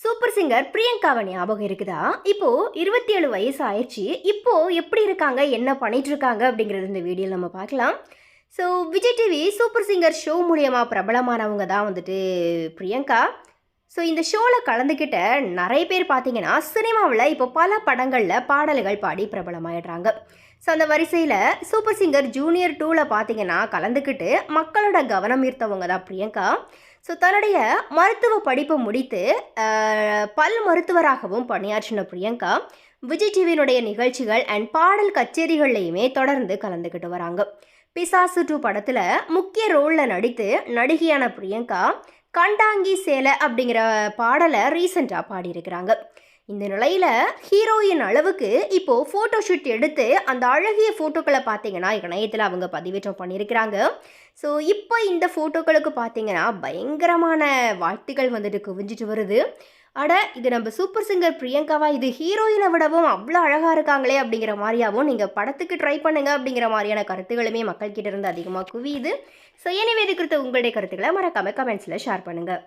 Super singer பிரியங்காவை ஞாபகம் இருக்குதா? இப்போ இருபத்தி ஏழு வயசு ஆயிடுச்சு இப்போ எப்படி இருக்காங்க? என்ன பண்ணிட்டு இருக்காங்க? அப்படிங்கிறது இந்த வீடியோவில் நம்ம பார்க்கலாம். So Vijay TV super singer show மூலியமாக பிரபலமானவங்க தான் வந்துட்டு பிரியங்கா. ஸோ இந்த ஷோவில் கலந்துக்கிட்ட நிறைய பேர் பார்த்தீங்கன்னா சினிமாவில் இப்போ பல படங்களில் பாடல்கள் பாடி பிரபலமாயிடுறாங்க. ஸோ அந்த வரிசையில் சூப்பர் சிங்கர் ஜூனியர் டூவில் பார்த்தீங்கன்னா கலந்துக்கிட்டு மக்களோட கவனம் ஈர்த்தவங்க தான் பிரியங்கா. ஸோ தன்னுடைய மருத்துவ படிப்பை முடித்து பல் மருத்துவராகவும் பணியாற்றின பிரியங்கா விஜய் டிவியினுடைய நிகழ்ச்சிகள் அண்ட் பாடல் கச்சேரிகள்லையுமே தொடர்ந்து கலந்துக்கிட்டு வராங்க. பிசாசு டூ படத்தில் முக்கிய ரோலில் நடித்து நடிகையான பிரியங்கா கண்டாங்கி சேலை அப்படிங்கிற பாடலை ரீசெண்டாக பாடியிருக்கிறாங்க. இந்த நிலையில் ஹீரோயின் அளவுக்கு இப்போது ஃபோட்டோ ஷூட் எடுத்து அந்த அழகிய ஃபோட்டோக்களை பார்த்தீங்கன்னா இணையத்தில் அவங்க பதிவேற்றம் பண்ணியிருக்கிறாங்க. ஸோ இப்போ இந்த ஃபோட்டோக்களுக்கு பார்த்தீங்கன்னா பயங்கரமான வாழ்த்துக்கள் வந்துட்டு குவிஞ்சிட்டு வருது. அட இது நம்ம சூப்பர் சிங்கர் பிரியங்காவா இது ஹீரோயினை விடவும் அவ்வளோ அழகாக இருக்காங்களே அப்படிங்கிற மாதிரியாவும் நீங்கள் படத்துக்கு ட்ரை பண்ணுங்கள் அப்படிங்கிற மாதிரியான கருத்துகளுமே மக்கள் இருந்து அதிகமாக குவியுது. ஸோ எனவே இது குறித்த உங்களுடைய கருத்துக்களை மறக்காமல் கமெண்ட்ஸில் ஷேர் பண்ணுங்கள்